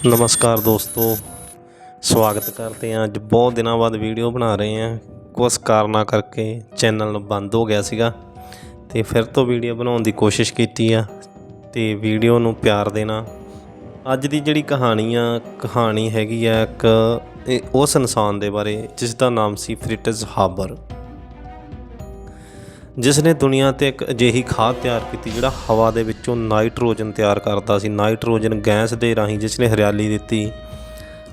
ਨਮਸਕਾਰ ਦੋਸਤੋ, ਸਵਾਗਤ ਕਰਦੇ ਹਾਂ ਅੱਜ ਬਹੁਤ ਦਿਨਾਂ ਬਾਅਦ ਵੀਡੀਓ ਬਣਾ ਰਹੇ ਹਾਂ। ਕੁਝ ਕਾਰਨਾਂ ਕਰਕੇ ਚੈਨਲ ਬੰਦ ਹੋ ਗਿਆ ਸੀਗਾ ਤੇ ਫਿਰ ਤੋਂ ਵੀਡੀਓ ਬਣਾਉਣ ਦੀ ਕੋਸ਼ਿਸ਼ ਕੀਤੀ ਆ ਤੇ ਵੀਡੀਓ ਨੂੰ ਪਿਆਰ ਦੇਣਾ। ਅੱਜ ਦੀ ਜਿਹੜੀ ਕਹਾਣੀ ਆ, ਕਹਾਣੀ ਹੈਗੀ ਆ ਇੱਕ ਉਸ ਇਨਸਾਨ ਦੇ ਬਾਰੇ ਜਿਸ ਦਾ ਨਾਮ ਸੀ ਫ੍ਰਿਟਜ਼ ਹਾਬਰ। ਜਿਸ ਨੇ ਦੁਨੀਆ ਤੇ ਇੱਕ ਅਜਿਹੀ ਖਾਦ ਤਿਆਰ ਕੀਤੀ ਜਿਹੜਾ ਹਵਾ ਦੇ ਵਿੱਚੋਂ ਨਾਈਟ੍ਰੋਜਨ ਤਿਆਰ ਕਰਦਾ ਸੀ, ਨਾਈਟ੍ਰੋਜਨ ਗੈਸ ਦੇ ਰਾਹੀਂ ਜਿਸ ਨੇ ਹਰਿਆਲੀ ਦਿੱਤੀ।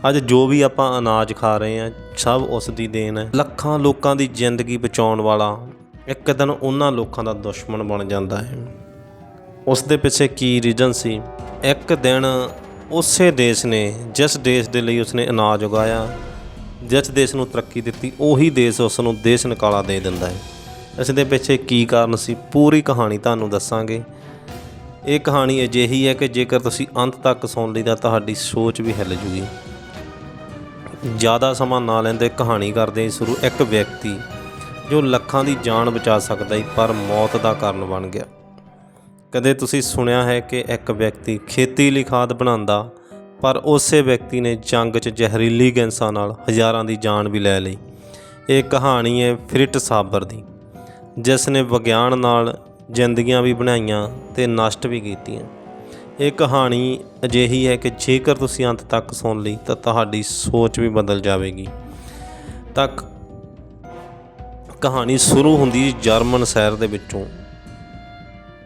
ਅੱਜ ਜੋ ਵੀ ਆਪਾਂ ਅਨਾਜ ਖਾ ਰਹੇ ਹਾਂ, ਸਭ ਉਸ ਦੀ ਦੇਣ ਹੈ। ਲੱਖਾਂ ਲੋਕਾਂ ਦੀ ਜ਼ਿੰਦਗੀ ਬਚਾਉਣ ਵਾਲਾ ਇੱਕ ਦਿਨ ਉਹਨਾਂ ਲੋਕਾਂ ਦਾ ਦੁਸ਼ਮਣ ਬਣ ਜਾਂਦਾ ਹੈ। ਉਸ ਦੇ ਪਿੱਛੇ ਕੀ ਰੀਜਨ ਸੀ? ਇੱਕ ਦਿਨ ਉਸੇ ਦੇਸ਼ ਨੇ, ਜਿਸ ਦੇਸ਼ ਦੇ ਲਈ ਉਸਨੇ ਅਨਾਜ ਉਗਾਇਆ, ਜਿਸ ਦੇਸ਼ ਨੂੰ ਤਰੱਕੀ ਦਿੱਤੀ, ਉਹੀ ਦੇਸ਼ ਉਸ ਨੂੰ ਦੇਸ਼ ਨਿਕਾਲਾ ਦੇ ਦਿੰਦਾ ਹੈ। ਇਸ ਦੇ ਪਿੱਛੇ ਕੀ ਕਾਰਨ ਸੀ? ਪੂਰੀ ਕਹਾਣੀ ਤੁਹਾਨੂੰ ਦੱਸਾਂਗੇ। ਇਹ ਕਹਾਣੀ ਅਜਿਹੀ ਹੈ ਕਿ ਜੇਕਰ ਤੁਸੀਂ ਅੰਤ ਤੱਕ ਸੁਣ ਲਈ ਤਾਂ ਤੁਹਾਡੀ ਸੋਚ ਵੀ ਹਿੱਲ ਜੂਗੀ। ਜ਼ਿਆਦਾ ਸਮਾਂ ਨਾ ਲੈਂਦੇ ਕਹਾਣੀ ਕਰਦੇ ਹਾਂ ਸ਼ੁਰੂ। ਇੱਕ ਵਿਅਕਤੀ ਜੋ ਲੱਖਾਂ ਦੀ ਜਾਨ ਬਚਾ ਸਕਦਾ ਸੀ, ਪਰ ਮੌਤ ਦਾ ਕਾਰਨ ਬਣ ਗਿਆ। ਕਦੇ ਤੁਸੀਂ ਸੁਣਿਆ ਹੈ ਕਿ ਇੱਕ ਵਿਅਕਤੀ ਖੇਤੀ ਲਈ ਖਾਦ ਬਣਾਉਂਦਾ, ਪਰ ਉਸੇ ਵਿਅਕਤੀ ਨੇ ਜੰਗ 'ਚ ਜ਼ਹਿਰੀਲੀ ਗੈਸਾਂ ਨਾਲ ਹਜ਼ਾਰਾਂ ਦੀ ਜਾਨ ਵੀ ਲੈ ਲਈ। ਇਹ ਕਹਾਣੀ ਹੈ ਫ੍ਰਿਟ ਸਾਬਰ ਦੀ। ਜਿਸ ਨੇ ਵਿਗਿਆਨ ਨਾਲ ਜ਼ਿੰਦਗੀਆਂ ਵੀ ਬਣਾਈਆਂ ਤੇ ਨਸ਼ਟ ਵੀ ਕੀਤੀਆਂ। ਇਹ ਕਹਾਣੀ ਅਜਿਹੀ ਹੈ ਕਿ ਜੇਕਰ ਤੁਸੀਂ ਅੰਤ ਤੱਕ ਸੁਣ ਲਈ ਤਾਂ ਤੁਹਾਡੀ ਸੋਚ ਵੀ ਬਦਲ ਜਾਵੇਗੀ। ਤੱਕ ਕਹਾਣੀ ਸ਼ੁਰੂ ਹੁੰਦੀ ਜਰਮਨ ਸ਼ਹਿਰ ਦੇ ਵਿੱਚੋਂ।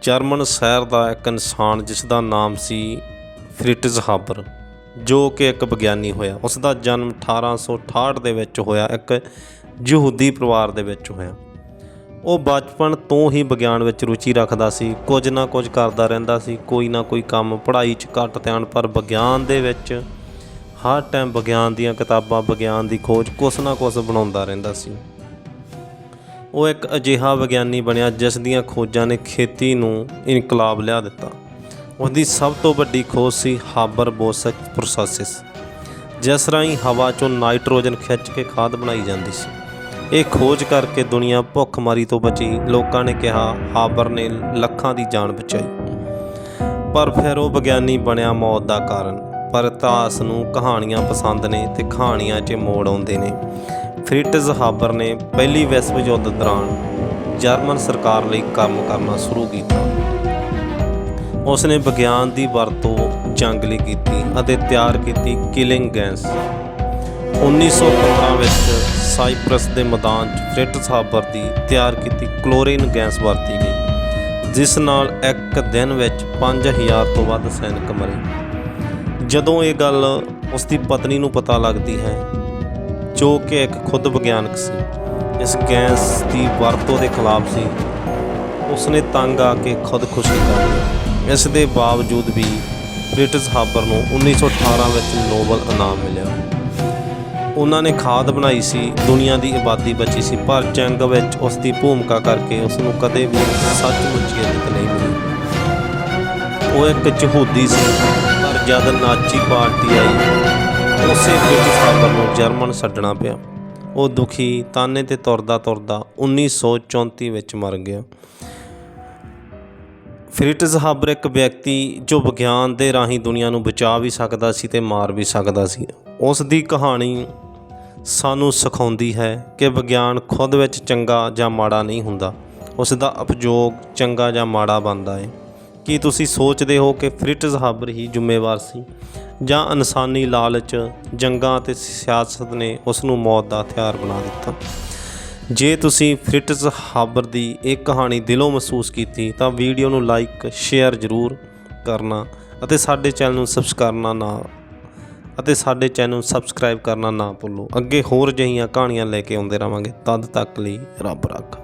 ਜਰਮਨ ਸ਼ਹਿਰ ਦਾ ਇੱਕ ਇਨਸਾਨ ਜਿਸ ਦਾ ਨਾਮ ਸੀ ਫ੍ਰਿਟਜ਼ ਹਾਬਰ, ਜੋ ਕਿ ਇੱਕ ਵਿਗਿਆਨੀ ਹੋਇਆ। ਉਸ ਦਾ ਜਨਮ 1868 ਦੇ ਵਿੱਚ ਹੋਇਆ, ਇੱਕ ਯਹੂਦੀ ਪਰਿਵਾਰ ਦੇ ਵਿੱਚ ਹੋਇਆ। ਉਹ ਬਚਪਨ ਤੋਂ ਹੀ ਵਿਗਿਆਨ ਵਿੱਚ ਰੁਚੀ ਰੱਖਦਾ ਸੀ, ਕੁਝ ਨਾ ਕੁਝ ਕਰਦਾ ਰਹਿੰਦਾ ਸੀ, ਕੋਈ ਨਾ ਕੋਈ ਕੰਮ ਪੜ੍ਹਾਈ 'ਚ ਘੱਟ ਧਿਆਨ, ਪਰ ਵਿਗਿਆਨ ਦੇ ਵਿੱਚ ਹਰ ਟਾਈਮ ਵਿਗਿਆਨ ਦੀਆਂ ਕਿਤਾਬਾਂ, ਵਿਗਿਆਨ ਦੀ ਖੋਜ ਕੁਛ ਨਾ ਕੁਛ ਬਣਾਉਂਦਾ ਰਹਿੰਦਾ ਸੀ। ਉਹ ਇੱਕ ਅਜਿਹਾ ਵਿਗਿਆਨੀ ਬਣਿਆ ਜਿਸ ਦੀਆਂ ਖੋਜਾਂ ਨੇ ਖੇਤੀ ਨੂੰ ਇਨਕਲਾਬ ਲਿਆ ਦਿੱਤਾ। ਉਸ ਸਭ ਤੋਂ ਵੱਡੀ ਖੋਜ ਸੀ ਹਾਬਰ ਬੋਸਕ ਪ੍ਰੋਸੈਸਿਸ, ਜਿਸ ਰਾਹੀਂ ਹਵਾ ਚੋਂ ਨਾਈਟ੍ਰੋਜਨ ਖਿੱਚ ਕੇ ਖਾਦ ਬਣਾਈ ਜਾਂਦੀ ਸੀ। ਇਹ ਖੋਜ ਕਰਕੇ ਦੁਨੀਆ ਭੁੱਖਮਰੀ ਤੋਂ ਬਚੀ। ਲੋਕਾਂ ਨੇ ਕਿਹਾ, ਹਾਬਰ ਨੇ ਲੱਖਾਂ ਦੀ ਜਾਨ ਬਚਾਈ। ਪਰ ਫਿਰ ਉਹ ਵਿਗਿਆਨੀ ਬਣਿਆ ਮੌਤ ਦਾ ਕਾਰਨ। ਪਰ ਇਤਿਹਾਸ ਨੂੰ ਕਹਾਣੀਆਂ ਪਸੰਦ ਨੇ ਤੇ ਕਹਾਣੀਆਂ 'ਚ ਮੋੜ ਆਉਂਦੇ ਨੇ। ਫ੍ਰਿਟਜ਼ ਹਾਬਰ ਨੇ ਪਹਿਲੀ ਵਿਸ਼ਵ ਯੁੱਧ ਦੌਰਾਨ ਜਰਮਨ ਸਰਕਾਰ ਲਈ ਕੰਮ ਕਰਨਾ ਸ਼ੁਰੂ ਕੀਤਾ। ਉਸ ਨੇ ਵਿਗਿਆਨ ਦੀ ਵਰਤੋਂ ਜੰਗ ਲਈ ਕੀਤੀ ਅਤੇ ਤਿਆਰ ਕੀਤੀ ਕਿਲਿੰਗ ਗੈਸ 1915 ਵਿੱਚ ਸਾਈਪ੍ਰਸ ਦੇ ਮੈਦਾਨ 'ਚ ਫ੍ਰਿਟਜ਼ ਹਾਬਰ ਦੀ ਤਿਆਰ ਕੀਤੀ ਕਲੋਰੀਨ ਗੈਸ ਵਰਤੀ ਗਈ, ਜਿਸ ਨਾਲ ਇੱਕ ਦਿਨ ਵਿੱਚ 5000 ਤੋਂ ਵੱਧ ਸੈਨਿਕ ਮਰੇ। ਜਦੋਂ ਇਹ ਗੱਲ ਉਸ ਦੀ ਪਤਨੀ ਨੂੰ ਪਤਾ ਲੱਗਦੀ ਹੈ, ਜੋ ਕਿ ਇੱਕ ਖੁਦ ਵਿਗਿਆਨਕ ਸੀ, ਇਸ ਗੈਸ ਦੀ ਵਰਤੋਂ ਦੇ ਖਿਲਾਫ ਸੀ, ਉਸਨੇ ਤੰਗ ਆ ਕੇ ਖੁਦਕੁਸ਼ੀ ਕਰ ਲਈ। ਇਸ ਦੇ ਬਾਵਜੂਦ ਵੀ ਬ੍ਰਿਟਿਸ਼ ਹਾਬਰ ਨੂੰ 1918 ਵਿੱਚ ਨੋਬਲ ਇਨਾਮ ਮਿਲਿਆ। ਉਹਨਾਂ ਨੇ ਖਾਦ ਬਣਾਈ ਸੀ, ਦੁਨੀਆ ਦੀ ਆਬਾਦੀ ਬਚੀ ਸੀ, ਪਰ ਜੰਗ ਵਿੱਚ ਉਸ ਦੀ ਭੂਮਿਕਾ ਕਰਕੇ ਉਸ ਨੂੰ ਕਦੇ ਵੀ ਸੱਚਮੁੱਚ ਜਿੱਤ ਨਹੀਂ ਮਿਲੀ। ਉਹ ਇੱਕ ਚਹੂਦੀ ਸੀ, ਪਰ ਜਦ ਨਾਚੀ ਪਾਰਟੀ ਆਈ, ਉਸੇ ਬ੍ਰਿਟਿਸ਼ ਹਾਬਰ ਨੂੰ ਜਰਮਨ ਛੱਡਣਾ ਪਿਆ। ਉਹ ਦੁਖੀ, ਤਾਨੇ ਤੇ ਤੁਰਦਾ ਤੁਰਦਾ 1934 ਵਿੱਚ ਮਰ ਗਿਆ। ਫ੍ਰਿਟਜ਼ ਹਾਬਰ ਇੱਕ ਵਿਅਕਤੀ ਜੋ ਵਿਗਿਆਨ ਦੇ ਰਾਹੀਂ ਦੁਨੀਆ ਨੂੰ ਬਚਾ ਵੀ ਸਕਦਾ ਸੀ ਤੇ ਮਾਰ ਵੀ ਸਕਦਾ ਸੀ। ਉਸ ਦੀ ਕਹਾਣੀ ਸਾਨੂੰ ਸਿਖਾਉਂਦੀ ਹੈ ਕਿ ਵਿਗਿਆਨ ਖੁਦ ਵਿੱਚ ਚੰਗਾ ਜਾਂ ਮਾੜਾ ਨਹੀਂ ਹੁੰਦਾ। ਉਸ ਦਾ ਉਪਯੋਗ ਚੰਗਾ ਜਾਂ ਮਾੜਾ ਬਣਦਾ ਹੈ ਕੀ ਤੁਸੀਂ ਸੋਚਦੇ ਹੋ ਕਿ ਫ੍ਰਿਟਜ਼ ਹਾਬਰ ਹੀ ਜ਼ਿੰਮੇਵਾਰ ਸੀ? ਜਾਂ ਇਨਸਾਨੀ ਲਾਲਚ, ਜੰਗਾਂ ਅਤੇ ਸਿਆਸਤ ਨੇ ਉਸ ਨੂੰ ਮੌਤ ਦਾ ਹਥਿਆਰ ਬਣਾ ਦਿੱਤਾ? ਜੇ ਤੁਸੀਂ ਫ੍ਰਿਟਜ਼ ਹਾਬਰ ਦੀ ਇਹ ਕਹਾਣੀ ਦਿਲੋਂ ਮਹਿਸੂਸ ਕੀਤੀ, ਤਾਂ ਵੀਡੀਓ ਨੂੰ ਲਾਈਕ, ਸ਼ੇਅਰ ਜ਼ਰੂਰ ਕਰਨਾ ਅਤੇ ਸਾਡੇ ਚੈਨਲ ਨੂੰ ਸਬਸਕ੍ਰਾਈਬ ਕਰਨਾ ਨਾ ਅਤੇ ਸਾਡੇ ਚੈਨਲ ਸਬਸਕ੍ਰਾਈਬ ਕਰਨਾ ਨਾ ਭੁੱਲੋ। ਅੱਗੇ ਹੋਰ ਜਿਹੀਆਂ ਕਹਾਣੀਆਂ ਲੈ ਕੇ ਆਉਂਦੇ ਰਵਾਂਗੇ। ਤਦ ਤੱਕ ਲਈ ਰੱਬ ਰੱਖਾ।